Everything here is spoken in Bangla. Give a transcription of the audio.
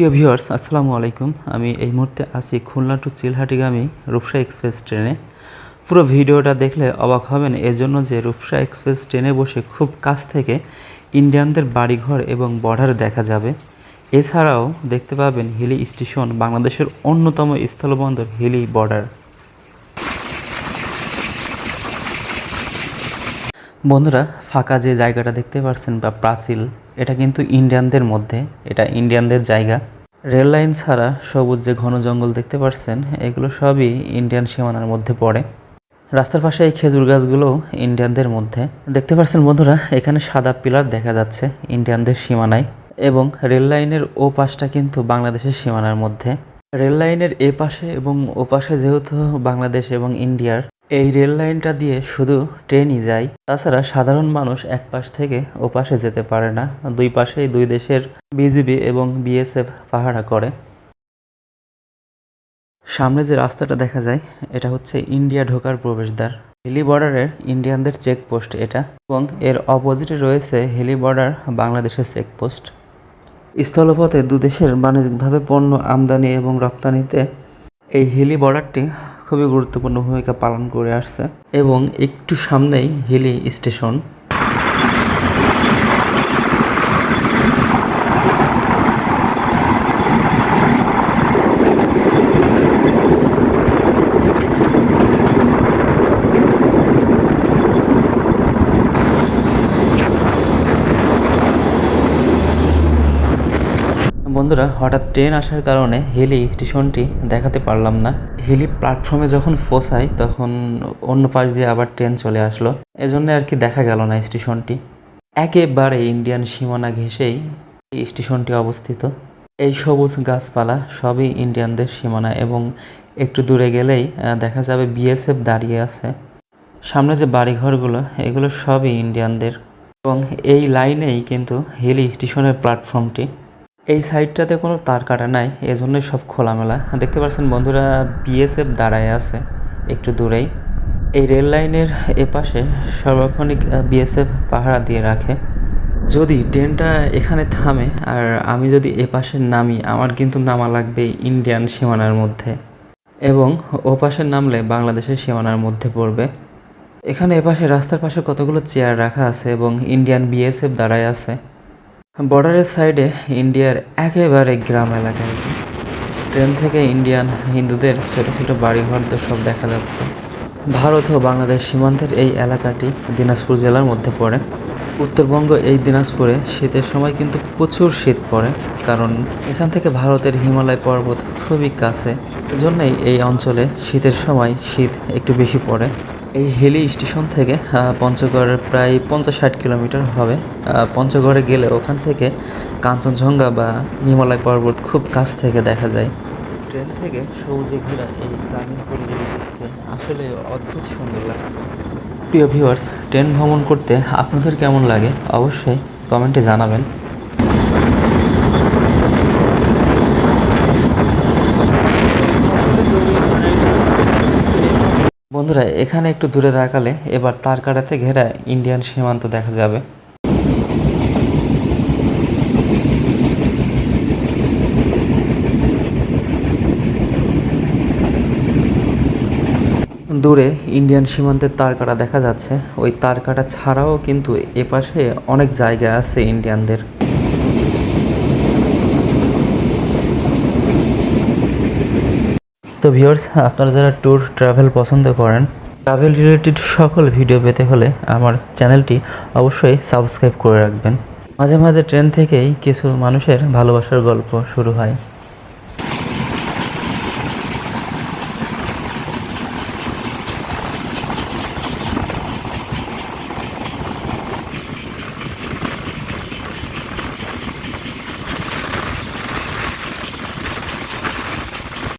প্রিয় ভিউয়ার্স, আসসালামু আলাইকুম। আমি এই মুহূর্তে আছি খুলনা টু চিলহাটিগামী রূপসা এক্সপ্রেস ট্রেনে। পুরো ভিডিওটা দেখলে অবাক হবেন এজন্য যে রূপসা এক্সপ্রেস ট্রেনে বসে খুব কাছ থেকে ইন্ডিয়ানদের বাড়িঘর এবং বর্ডার দেখা যাবে। এছাড়াও দেখতে পাবেন হিলি স্টেশন, বাংলাদেশের অন্যতম স্থলবন্দর হিলি বর্ডার। বন্ধুরা, ফাঁকা যে জায়গাটা দেখতে পাচ্ছেন বা প্রাচীল, এটা কিন্তু ইন্ডিয়ানদের মধ্যে, এটা ইন্ডিয়ানদের জায়গা। রেল লাইন ছাড়া সবুজ যে ঘন জঙ্গল দেখতে পাচ্ছেন এগুলো সবই ইন্ডিয়ান সীমানার মধ্যে পড়ে। রাস্তার পাশে এই খেজুর গাছগুলো ইন্ডিয়ানদের মধ্যে। দেখতে পাচ্ছেন বন্ধুরা, এখানে সাদা পিলার দেখা যাচ্ছে ইন্ডিয়ানদের সীমানায়, এবং রেল লাইনের ও পাশটা কিন্তু বাংলাদেশের সীমানার মধ্যে। রেল লাইনের এ পাশে এবং ও পাশে যেহেতু বাংলাদেশ এবং ইন্ডিয়ার এই রেল লাইনটা দিয়ে শুধু ট্রেনই যায়। তাছাড়া সাধারণ মানুষ এক পাশ থেকে ও পাশে যেতে পারে না। দুই পাশেই দুই দেশের বিজিবি এবং বিএসএফ পাহারা করে। সামনে যে রাস্তাটা দেখা যায়, এটা হচ্ছে ইন্ডিয়া ঢোকার প্রবেশদ্বার। হিলি বর্ডারের ইন্ডিয়ানদের চেকপোস্ট এটা এবং এর অপোজিটে রয়েছে হিলি বর্ডার, বাংলাদেশের চেকপোস্ট। স্থলপথে দুদেশের বাণিজ্যিকভাবে পণ্য আমদানি এবং রপ্তানিতে এই হিলি বর্ডারটি খুবই গুরুত্বপূর্ণ ভূমিকা পালন করে আসছে। এবং একটু সামনেই হিলি স্টেশন। বন্ধুরা, হঠাৎ ট্রেন আসার কারণে হিলি স্টেশনটি দেখাতে পারলাম না। হিলি প্ল্যাটফর্মে যখন পৌঁছাই তখন অন্য পাশ দিয়ে আবার ট্রেন চলে আসলো। এজন্য আর কি দেখা গেল না স্টেশনটি। একেবারে ইন্ডিয়ান সীমানা ঘেঁষেই এই স্টেশনটি অবস্থিত। এই সবুজ গাছপালা সবই ইন্ডিয়ানদের সীমানা এবং একটু দূরে গেলেই দেখা যাবে বিএসএফ দাঁড়িয়ে আছে। সামনে যে বাড়িঘরগুলো, এগুলো সবই ইন্ডিয়ানদের। এবং এই লাইনেই কিন্তু হিলি স্টেশনের প্ল্যাটফর্মটি। এই সাইডটাতে কোনো তার কাটা নাই, এজন্যই সব খোলামেলা। দেখতে পাচ্ছেন বন্ধুরা বিএসএফ দাঁড়ায় আছে একটু দূরেই। এই রেল লাইনের এপাশে সার্বক্ষণিক বিএসএফ পাহারা দিয়ে রাখে। যদি ট্রেনটা এখানে থামে, আর আমি যদি এপাশে নামি, আমার কিন্তু নামা লাগবে ইন্ডিয়ান সীমানার মধ্যে। এবং ও পাশে নামলে বাংলাদেশের সীমানার মধ্যে পড়বে। এখানে এপাশে রাস্তার পাশে কতগুলো চেয়ার রাখা আছে এবং ইন্ডিয়ান বিএসএফ দাঁড়ায় আছে। বর্ডারের সাইডে ইন্ডিয়ার একেবারে গ্রাম এলাকায় ট্রেন থেকে ইন্ডিয়ান হিন্দুদের ছোটো ছোটো বাড়িঘর সব দেখা যাচ্ছে। ভারত ও বাংলাদেশ সীমান্তের এই এলাকাটি দিনাজপুর জেলার মধ্যে পড়ে। উত্তরবঙ্গ এই দিনাজপুরে শীতের সময় কিন্তু প্রচুর শীত পড়ে, কারণ এখান থেকে ভারতের হিমালয় পর্বত খুবই কাছে। এজন্যই এই অঞ্চলে শীতের সময় শীত একটু বেশি পড়ে। এই হিলি স্টেশন থেকে পঞ্চগড় প্রায় পঞ্চাশ ষাট কিলোমিটার হবে। পঞ্চগড়ে গেলে ওখান থেকে কাঞ্চনজঙ্ঘা বা হিমালয় পর্বত খুব কাছ থেকে দেখা যায়। ট্রেন থেকে সবুজে ঘেরা এই গ্রামীণ পরিবেশ দেখতে আসলে অদ্ভুত সুন্দর লাগছে। প্রিয় ভিউয়ার্স ট্রেন ভ্রমণ করতে আপনাদের কেমন লাগে অবশ্যই কমেন্টে জানাবেন। বন্ধুরা, এখানে একটু দূরে তাকালে এবার তার কাটাতে ঘেরা ইন্ডিয়ান সীমান্ত দেখা যাবে। দূরে ইন্ডিয়ান সীমান্তের তার কাটা দেখা যাচ্ছে। ওই তার কাটা ছাড়াও কিন্তু এপাশে অনেক জায়গা আছে ইন্ডিয়ানদের। তো ভিউয়ার্স আপনারা যারা ট্যুর ট্রাভেল পছন্দ করেন ট্রাভেল রিলেটেড সকল ভিডিও পেতে হলে আমার চ্যানেলটি অবশ্যই সাবস্ক্রাইব করে রাখবেন। মাঝে মাঝে ট্রেন থেকেই কিছু মানুষের ভালোবাসার গল্প শুরু হয়।